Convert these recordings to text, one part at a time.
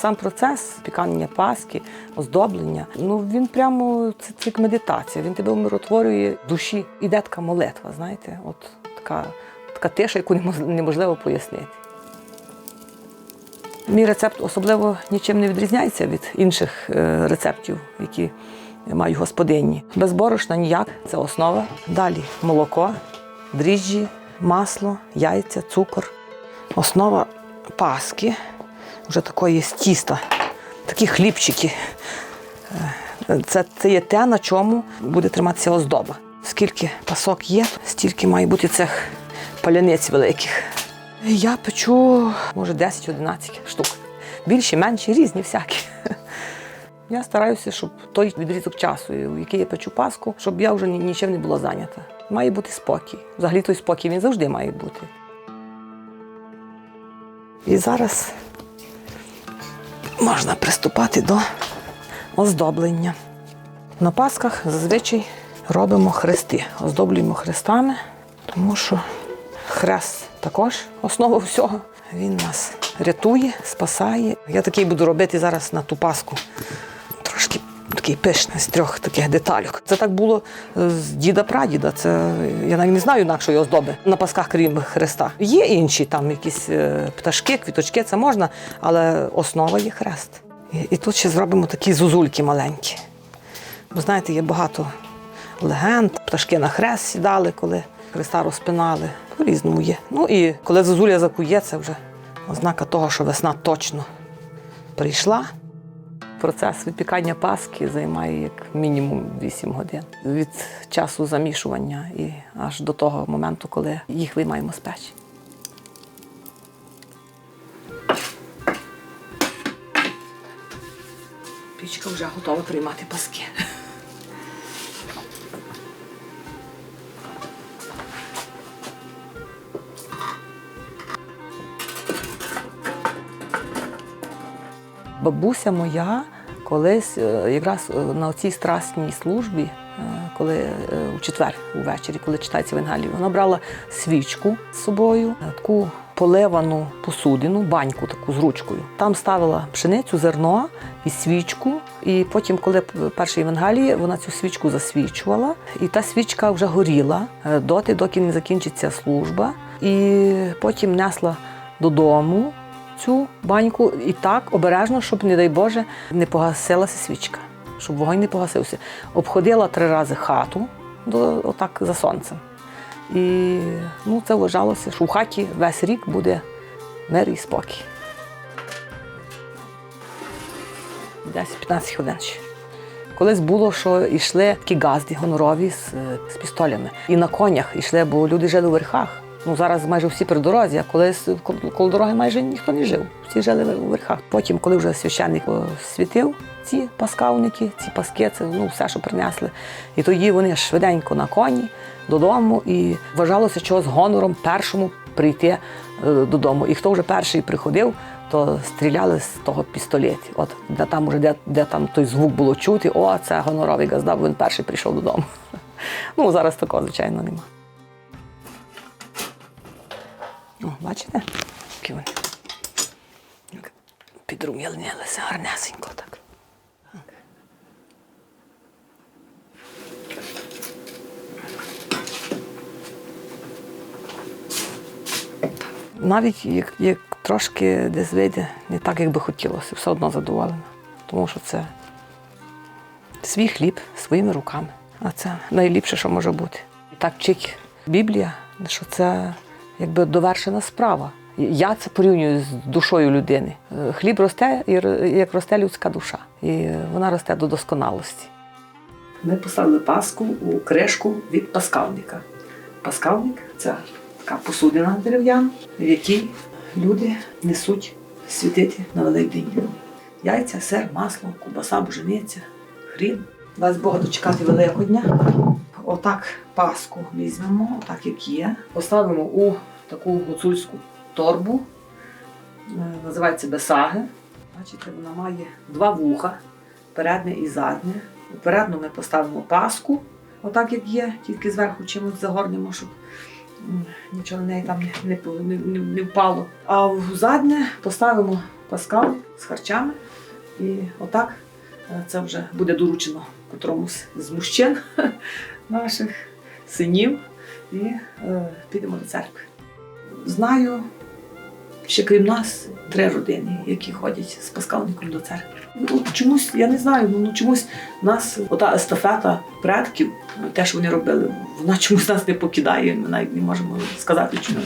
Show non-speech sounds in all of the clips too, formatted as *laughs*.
Сам процес пікання паски, оздоблення, ну він прямо це, це як медитація. Він тебе умиротворює душі. Іде така молитва, знаєте, от така, така тиша, яку неможливо пояснити. Мій рецепт особливо нічим не відрізняється від інших е, рецептів, які мають господині. Без борошна ніяк, це основа. Далі молоко, дріжджі, масло, яйця, цукор. Основа паски, вже такої з тіста, такі хлібчики. Е, Це, це є те, на чому буде триматися оздоба. Скільки пасок є, стільки має бути цих паляниць великих. Я печу, може, 10-11 штук. Більші, менші, різні всякі. *laughs* Я стараюся, щоб той відрізок часу, в який я печу паску, щоб я вже нічим не була зайнята. Має бути спокій. Взагалі той спокій він завжди має бути. І зараз можна приступати до оздоблення. На пасках зазвичай робимо хрести, оздоблюємо хрестами, тому що хрест також основа всього. Він нас рятує, спасає. Я такий буду робити зараз на ту паску. Такий пишний з трьох таких деталюк. Це так було е, з діда-прадіда. Це я навіть не знаю інакшої оздоби на пасках, крім хреста. Є інші там якісь е, пташки, квіточки, це можна, але основа є хрест. І, тут ще зробимо такі зузульки маленькі. Ви знаєте, є багато легенд. Пташки на хрест сідали, коли хреста розпинали. По-різному є. Ну і коли зозуля закує, це вже ознака того, що весна точно прийшла. Процес випікання паски займає як мінімум 8 годин від часу замішування і аж до того моменту, коли їх виймаємо з печі. Пічка вже готова приймати паски. Бабуся моя колись е, якраз е, на цій страсній службі, е, коли у четвер увечері, коли читається Евангелію, вона брала свічку з собою, таку поливану посудину, баньку таку з ручкою. Там ставила пшеницю, зерно і свічку. І потім, коли перший Євангеліє, вона цю свічку засвічувала, і та свічка вже горіла доти, доки не закінчиться служба. І потім несла додому цю баньку і так обережно, щоб, не дай Боже, не погасилася свічка, щоб вогонь не погасився. Обходила три рази хату до, отак за сонцем. І ну, це вважалося, що в хаті весь рік буде мир і спокій. 10-15 хвилин ще. Колись було, що йшли такі газди гонорові з, з пістолями. І на конях йшли, бо люди жили у верхах. Ну зараз майже всі при дорозі, а колись коло дороги майже ніхто не жив. Всі жили у верхах. Потім, коли вже священник світив ці паскавники, ці паски, це ну, все, що принесли. І тоді вони швиденько на коні додому і вважалося, що з гонором першому прийти е, додому. І хто вже перший приходив, то стріляли з того пістолетів. От де там уже де, де там той звук було чути, о, це гоноровий газда, бо він перший прийшов додому. *laughs* Ну, зараз такого, звичайно, нема. О, бачите? Які вони. Підрум'янилися гарнесенько так. Навіть як, як трошки десь вийде не так, як би хотілося, все одно задоволена. Тому що це свій хліб своїми руками. А це найліпше, що може бути. Так вчить Біблія, що це якби довершена справа. Я це порівнюю з душою людини. Хліб росте, як росте людська душа. І вона росте до досконалості. Ми поставили паску у кришку від паскавника. Паскавник це така посудина дерев'яна, в якій люди несуть світити на Великдень. Яйця, сир, масло, кубаса, бужениця, хрін. Дасть Бога дочекати Великодня. Отак паску візьмемо, отак як є. Поставимо у таку гуцульську торбу. Е, Називається бесаги. Бачите, вона має два вуха, переднє і заднє. У передню ми поставимо паску, отак як є, тільки зверху чимось загорнемо, щоб нічого неї там не, не, не, не, впало. А в заднє поставимо Паскал з харчами. І отак це вже буде доручено котромусь з мужчин *laughs* наших синів. І е, підемо до церкви. Знаю, ще крім нас, три родини, які ходять з паскалником до церкви. Ну, чомусь, я не знаю, ну чомусь нас, ота естафета предків, те, що вони робили, вона чомусь нас не покидає, ми навіть не можемо сказати, чому.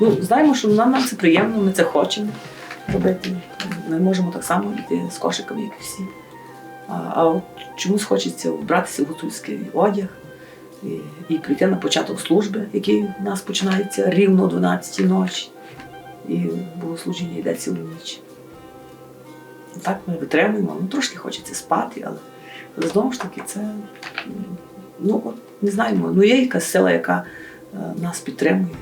Ну, знаємо, що нам, нам це приємно, ми це хочемо робити. Ми можемо так само йти з кошиками, як і всі. А, от чомусь хочеться вбратися в гуцульський одяг і, і прийти на початок служби, який у нас починається рівно о 12 ночі. І богослужіння йде цілу ніч. Так ми витримуємо. Ну, трошки хочеться спати, але, але знову ж таки, це ну, от, не знаємо, ну є якась сила, яка е, нас підтримує.